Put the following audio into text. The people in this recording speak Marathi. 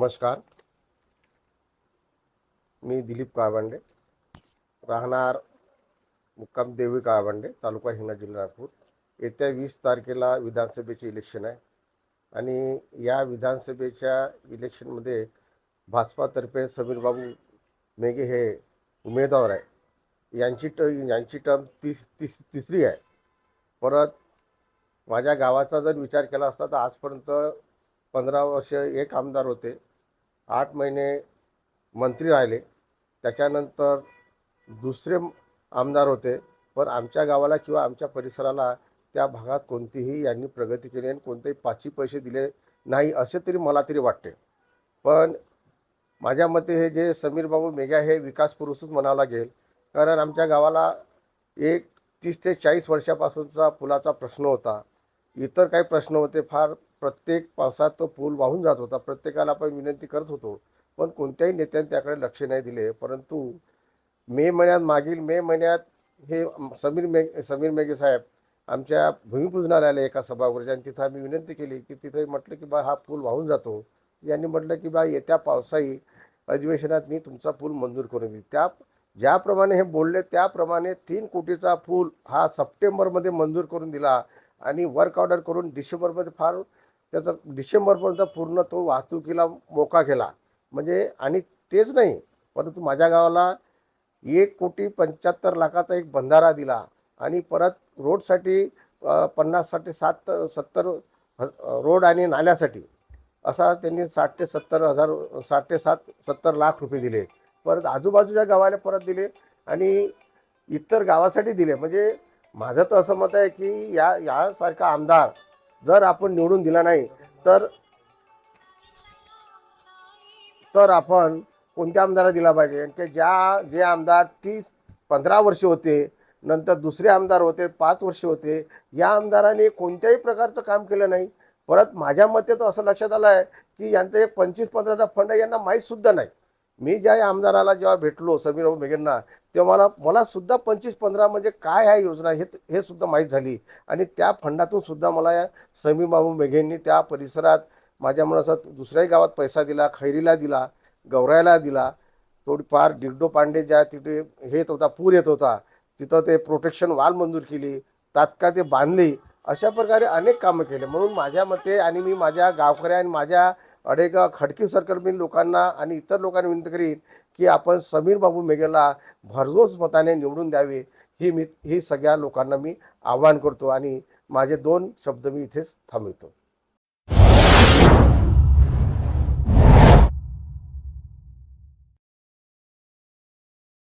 नमस्कार. मी दिलीप काळबांडे राहणार मुक्काम देवी काळबांडे तालुका हिंगणा जिल्हा नागपूर. येत्या वीस तारखेला विधानसभेचे इलेक्शन आहे. आणि या विधानसभेच्या इलेक्शनमध्ये भाजपातर्फे समीरबाबू मेघे हे उमेदवार आहे. यांची ट यांची टर्म तीस तीस तिसरी आहे. परत माझ्या गावाचा जर विचार केला असता तर आजपर्यंत पंधरा वर्ष एक आमदार होते. आठ महिने मंत्री राहिले. त्याच्यानंतर दुसरे आमदार होते. पण आमच्या गावाला किंवा आमच्या परिसराला त्या भागात कोणतीही यांनी प्रगती केली आणि कोणतेही पाचही पैसे दिले नाही असे तरी मला तरी वाटते. पण माझ्या मते हे जे समीर बाबू मेघा हे विकास पुरुषच म्हणावं लागेल. कारण आमच्या गावाला एक तीस ते चाळीस वर्षापासूनचा पुलाचा प्रश्न होता. इतर काही प्रश्न होते फार प्रत्येक पावसात तो पूल वाहून जात होता. प्रत्येकाला आपण विनंती करत होतो पण कोणत्याही नेत्याने त्याकडे लक्ष नाही दिले. परंतु मे महिन्यात मागील मे महिन्यात हे समीर मेघ समीर मेघे साहेब आमच्या भूमिपूजनाला आले एका सभागृहाच्या आणि तिथं आम्ही विनंती केली की तिथे म्हटलं की बा हा पूल वाहून जातो. यांनी म्हटलं की बा येत्या पावसाळी अधिवेशनात मी तुमचा पूल मंजूर करून देईल त्या ज्याप्रमाणे हे बोलले त्याप्रमाणे तीन कोटीचा पूल हा सप्टेंबरमध्ये मंजूर करून दिला. आणि वर्क ऑर्डर करून डिसेंबरमध्ये फार त्याचा डिसेंबरपर्यंत पूर्ण तो वाहतुकीला मोका केला. म्हणजे आणि तेच नाही परंतु माझ्या गावाला एक कोटी पंच्याहत्तर लाखाचा एक बंधारा दिला आणि परत रोडसाठी अ, पन्नास ते सात सत्तर ह- रोड आणि नाल्यासाठी असा त्यांनी साठ ते सत्तर हजार साठ ते सात सत्तर लाख रुपये दिले. परत आजूबाजूच्या गावाला परत दिले आणि इतर गावासाठी दिले. म्हणजे माझं तर असं मत आहे की या यासारखा आमदार जर आपण निवडून दिला नाही तर तर आपण कोणत्या आमदाराला दिला पाहिजे? की ते ज्या जे आमदार तीस पंधरा वर्ष होते नंतर दुसरे आमदार होते पाच वर्ष होते या आमदाराने कोणत्याही प्रकारचं काम केलं नाही. परत माझ्या मते तर असं लक्षात आलं आहे की यांचं एक पंचवीस पंधराचा फंड आहे यांना माहीतसुद्धा नाही. मी ज्या आमदाराला जेव्हा भेटलो समीर मेघेंना तेव्हा मला मला सुद्धा पंचवीस पंधरा म्हणजे काय आहे योजना हे हे सुद्धा माहीत झाली. आणि त्या फंडातून सुद्धा मला या समीर बाबू मेघेंनी त्या परिसरात माझ्या मनाचा दुसऱ्याही गावात पैसा दिला खैरीला दिला गौरायला दिला. थोडीफार डिगडो पांडे ज्या तिथे हे येत होता पूर येत होता तिथं ते प्रोटेक्शन वाल मंजूर केली तात्काळ ते बांधली. अशा प्रकारे अनेक कामं केले. म्हणून माझ्या मते आणि मी माझ्या गावकऱ्या आणि माझ्या अडेगाव खडकी सर्कल मी लोकांना आणि इतर लोकांना विनंती करीन की आपण समीर बाबू मेघेला भरघोस मताने निवडून द्यावे ही मी ही सगळ्या लोकांना मी आव्हान करतो आणि माझे दोन शब्द मी इथेच थांबवतो.